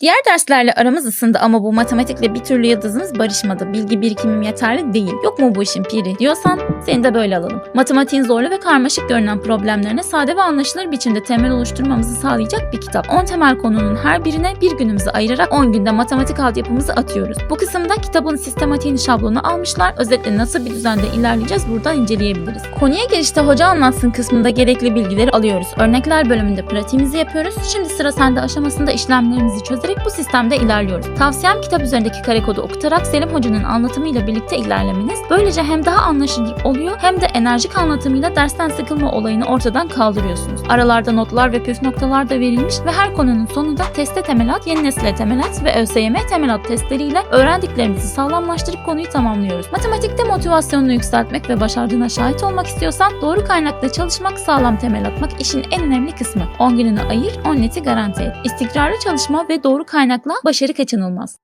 Diğer derslerle aramız ısındı ama bu matematikle bir türlü yıldızımız barışmadı. Bilgi birikimim yeterli değil. Yok mu bu işin piri diyorsan seni de böyle alalım. Matematiğin zorlu ve karmaşık görünen problemlerine sade ve anlaşılır biçimde temel oluşturmamızı sağlayacak bir kitap. 10 temel konunun her birine bir günümüzü ayırarak 10 günde matematik altyapımızı atıyoruz. Bu kısımda kitabın sistematiğini şablonu almışlar. Özetle nasıl bir düzende ilerleyeceğiz buradan inceleyebiliriz. Konuya girişte hoca anlatsın kısmında gerekli bilgileri alıyoruz. Örnekler bölümünde pratiğimizi yapıyoruz. Şimdi sıra sende aşamasında işlemlerimizi çözerek bu sistemde ilerliyoruz. Tavsiyem kitap üzerindeki kare kodu okutarak Selim Hoca'nın anlatımıyla birlikte ilerlemeniz. Böylece hem daha anlaşılır oluyor hem de enerjik anlatımıyla dersten sıkılma olayını ortadan kaldırıyorsunuz. Aralarda notlar ve püf noktalar da verilmiş ve her konunun sonunda teste temelat, yeni nesile temelat ve ÖSYM temelat testleriyle öğrendiklerimizi sağlamlaştırıp konuyu tamamlıyoruz. Matematikte motivasyonunu yükseltmek ve başardığına şahit olmak istiyorsan doğru kaynakla çalışmak, sağlam temel atmak işin en önemli kısmı. 10 gününü ayır, 10 neti garanti et. İstikrarlı çalışma ve doğru kaynakla başarı kaçınılmaz.